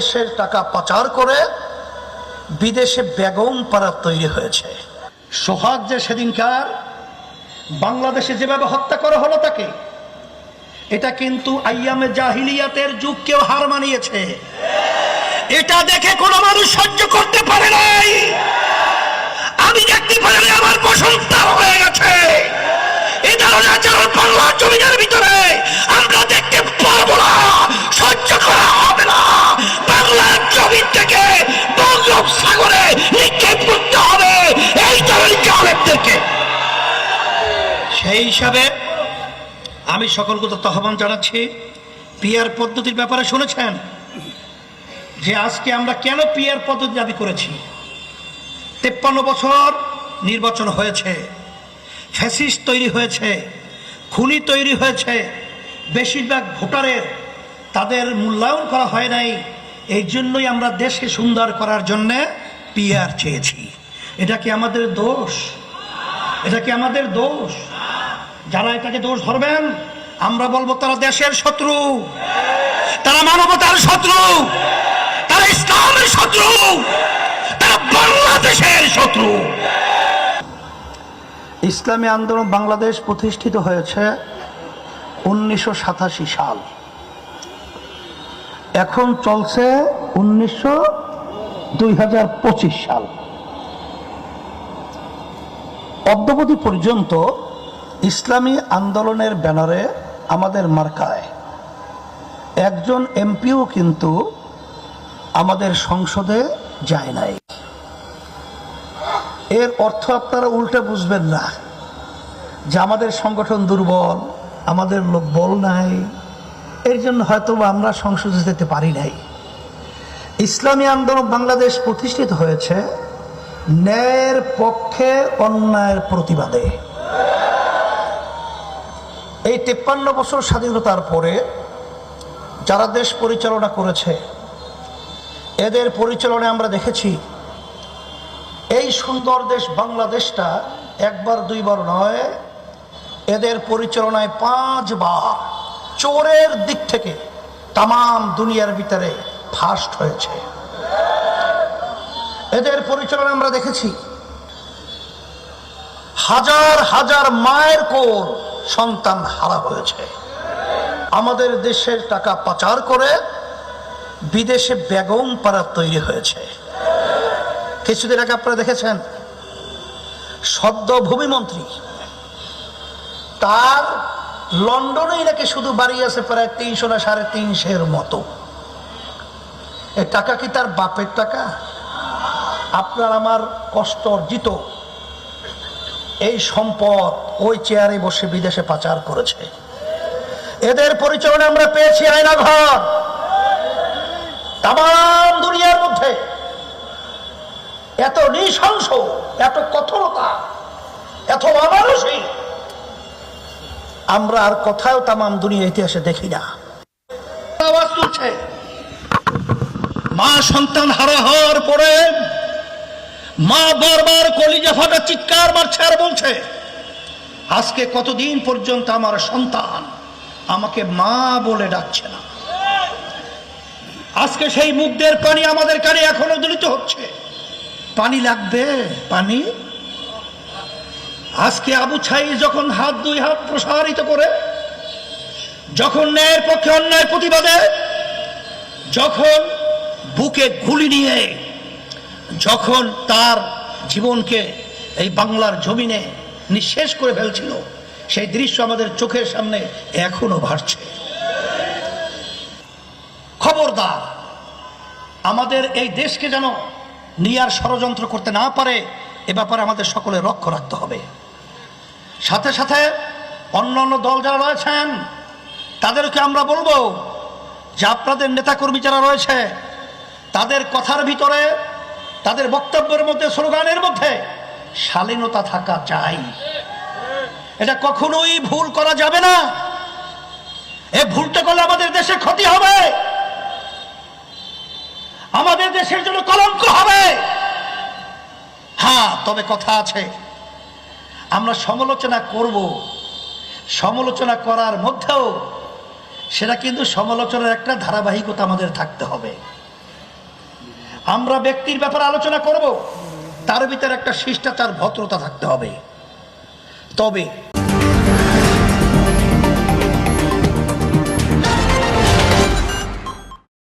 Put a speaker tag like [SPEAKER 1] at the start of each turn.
[SPEAKER 1] দেশের টাকা পাচার করে বিদেশে বেগম পাড়া তৈরি হয়েছে। সোহাগ যে সেদিনকার বাংলাদেশে যেভাবে হত্যা করা হলো তাকে, এটা কিন্তু আইয়ামে জাহিলিয়াতের যুগকেও হার মানিয়েছে। এটা দেখে কোনো মানুষ সহ্য করতে পারে নাই। আমি দেখতে পারি আমার সেই হিসাবে আমি সকলকে তো তহমান জানাচ্ছি। পিয়ার পদ্ধতির ব্যাপারে শুনেছেন যে আজকে আমরা কেন পিয়ার পদ্ধতি দাবি করেছি? তেপ্পান্ন বছর নির্বাচন হয়েছে ফ্যাসিস তৈরি হয়েছে, খুনি তৈরি হয়েছে, বেশিরভাগ ভোটারের তাদের মূল্যায়ন করা হয় নাই, এই জন্যই আমরা দেশকে সুন্দর করার জন্যে পিয়ার চেয়েছি। এটা কি আমাদের দোষ? এটা কি আমাদের দোষ? যারা এটাকে দোষ ধরবেন, আমরা বলব তারা দেশের শত্রু। তারা মানবতার শত্রু। তারা ইসলামের শত্রু। তারা বাংলাদেশের শত্রু। ইসলামী আন্দোলন বাংলাদেশ প্রতিষ্ঠিত হয়েছে উনিশশো সাতাশি সাল। এখন চলছে উনিশশো সাল। অদ্যবধি পর্যন্ত ইসলামী আন্দোলনের ব্যানারে আমাদের মার্কায়। একজন এমপিও কিন্তু আমাদের সংসদে যায় নাই। এর অর্থ আপনারা উল্টে বুঝবেন না যে আমাদের সংগঠন দুর্বল, আমাদের লোক বল নাই। এর জন্য হয়তো আমরা সংসদে যেতে পারি নাই। ইসলামী আন্দোলন বাংলাদেশ প্রতিষ্ঠিত হয়েছে ন্যায়ের পক্ষে, অন্যায়ের প্রতিবাদে। এই তেপ্পান্ন বছর স্বাধীনতার পরে যারা দেশ পরিচালনা করেছে, এদের পরিচালনায় আমরা দেখেছি, এই সুন্দর দেশ বাংলাদেশটা একবার দুইবার নয়, এদের পরিচালনায় পাঁচবার চোরের দিক থেকে তাম দুনিয়ার ভিতরে ফার্স্ট হয়েছে। এদের পরিচালনা আমরা দেখেছি, হাজার হাজার মায়ের কোল সন্তান হারা হয়েছে। আমাদের দেশের টাকা পাচার করে বিদেশে বেগম পাড়া তৈরি হয়েছে। কিছুদিন আগে আপনারা দেখেছেন সদ্য ভূমিমন্ত্রী তার লন্ডনেই নাকি শুধু বাড়ি আছে প্রায় তিনশো না সাড়ে তিনশের মতো। এ টাকা কি তার বাপের টাকা? আপনার আমার কষ্ট অর্জিত এই সম্পদ ওই চেয়ারে বসে বিদেশে পাচার করেছে। এদের পরিচালনা আমরা পেয়েছি আয়নাঘর। তাম দুনিয়ার মধ্যে। এত নৃশংস, এত কঠোরতা, এত অমানসিক। আমরা আর কোথাও তাম দুনিয়া ইতিহাসে দেখি না। মা সন্তান হারা হওয়ার পরে মা বারবার কলিজা ফাটা চিৎকার মারছে আর বলছে, আজকে কতদিন পর্যন্ত আমার সন্তান আমাকে মা বলে ডাকছে না? আজকে সেই মুগ্ধের পানি আমাদের কানে এখনও দলিত হচ্ছে। পানি লাগবে? পানি? আজকে আবু ছাই যখন হাত দুই হাত প্রসারিত করে, যখন ন্যায়ের পক্ষে অন্যায় প্রতিবাদে, যখন বুকে গুলি নিয়ে যখন তার জীবনকে এই বাংলার জমিনে নিঃশেষ করে ফেলছিল, সেই দৃশ্য আমাদের চোখের সামনে এখনও ভাসছে। খবরদার, আমাদের এই দেশকে যেন নিয়ার ষড়যন্ত্র করতে না পারে, এ ব্যাপারে আমাদের সকলে লক্ষ্য রাখতে হবে। সাথে সাথে অন্য অন্য দল যারা রয়েছেন, তাদেরকে আমরা বলব যে আপনাদের নেতাকর্মী যারা রয়েছে, তাদের কথার ভিতরে তাদের বক্তব্যের মধ্যে, স্লোগানের মধ্যে শালীনতা থাকা চাই এটা কখনোই ভুল করা যাবে না। এ ভুলটা করলে আমাদের দেশে ক্ষতি হবে। আমাদের দেশের জন্য কলঙ্ক হবে। হ্যাঁ তবে কথা আছে, আমরা সমালোচনা করব। সমালোচনা করার মধ্যেও সেটা কিন্তু সমালোচনার একটা ধারাবাহিকতা আমাদের থাকতে হবে। আমরা ব্যক্তির ব্যাপারে আলোচনা করব তার ভিতরে একটা শিষ্টাচার ভদ্রতা থাকতে হবে। তবে